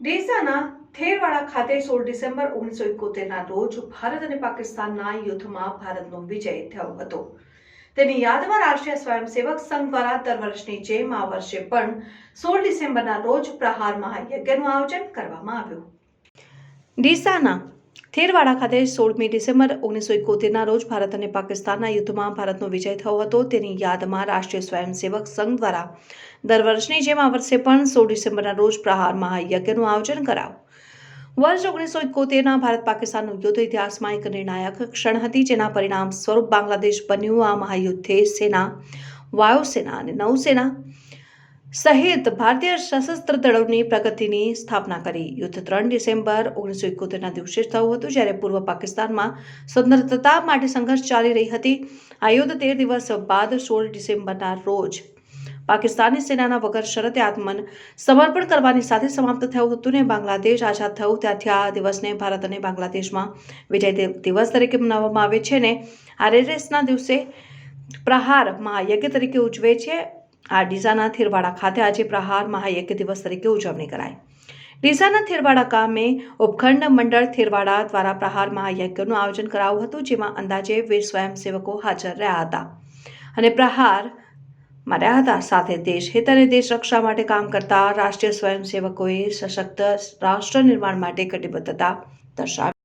ડીસાના થેરવાડા ખાતે સોળ ડિસેમ્બર ઓગણીસો એકોતેરના રોજ ભારત અને પાકિસ્તાનના યુદ્ધમાં ભારતનો વિજય થયો હતો. તેની યાદમાં રાષ્ટ્રીય સ્વયંસેવક સંઘ દ્વારા દર વર્ષની જેમ આ વર્ષે પણ સોળ ડિસેમ્બરના રોજ પ્રહાર મહાયજ્ઞનું આયોજન કરવામાં આવ્યું. ડીસાના થેરવાડા ખાતે સોળમી ડિસેમ્બર ઓગણીસો એકોતેરના રોજ ભારત અને પાકિસ્તાનના યુદ્ધમાં ભારતનો વિજય થયો હતો. તેની યાદમાં રાષ્ટ્રીય સ્વયંસેવક સંઘ દ્વારા દર વર્ષની જેમ આ વર્ષે પણ સોળ ડિસેમ્બરના રોજ પ્રહાર મહાયજ્ઞનું આયોજન કરાવ્યું વર્ષ ઓગણીસો એકોતેરના ભારત પાકિસ્તાનનું યુદ્ધ ઇતિહાસમાં એક નિર્ણાયક ક્ષણ હતી, જેના પરિણામ સ્વરૂપ બાંગ્લાદેશ બન્યું. આ મહાયુદ્ધે સેના, વાયુસેના અને નૌસેના સહિત ભારતીય સશસ્ત્ર દળોની પ્રગતિની સ્થાપના કરી. યુદ્ધ ત્રણ ડિસેમ્બર ઓગણીસો એકોતેરના દિવસે જ થયું હતું, જ્યારે પૂર્વ પાકિસ્તાનમાં સ્વતંત્રતા માટે સંઘર્ષ ચાલી રહી હતી. આ યુદ્ધ તેર દિવસ બાદ સોળ ડિસેમ્બરના રોજ પાકિસ્તાની સેનાના વગર શરતે આત્મન સમર્પણ કરવાની સાથે સમાપ્ત થયું હતું ને બાંગ્લાદેશ આઝાદ થયું ત્યારથી આ દિવસને ભારત અને બાંગ્લાદેશમાં વિજય દિવસ તરીકે મનાવવામાં આવે છે ને. આરએસએસના દિવસે પ્રહાર મહાયજ્ઞ તરીકે ઉજવે છે. આ ડીસાના થેરવાડા ખાતે આજે પ્રહાર મહાયજ્ઞ દિવસ તરીકે ઉજવણી કરાઈ. ડીસાના થેરવાડા ગામે ઉપખંડ મંડળ થેરવાડા દ્વારા પ્રહાર મહાયજ્ઞનું આયોજન કરાયું હતું, જેમાં અંદાજે વીર સ્વયંસેવકો હાજર રહ્યા હતા. અને પ્રહાર માર્યા હતા. સાથે દેશ હિત અને દેશ રક્ષા માટે કામ કરતા રાષ્ટ્રીય સ્વયંસેવકોએ સશક્ત રાષ્ટ્ર નિર્માણ માટે કટિબદ્ધતા દર્શાવી.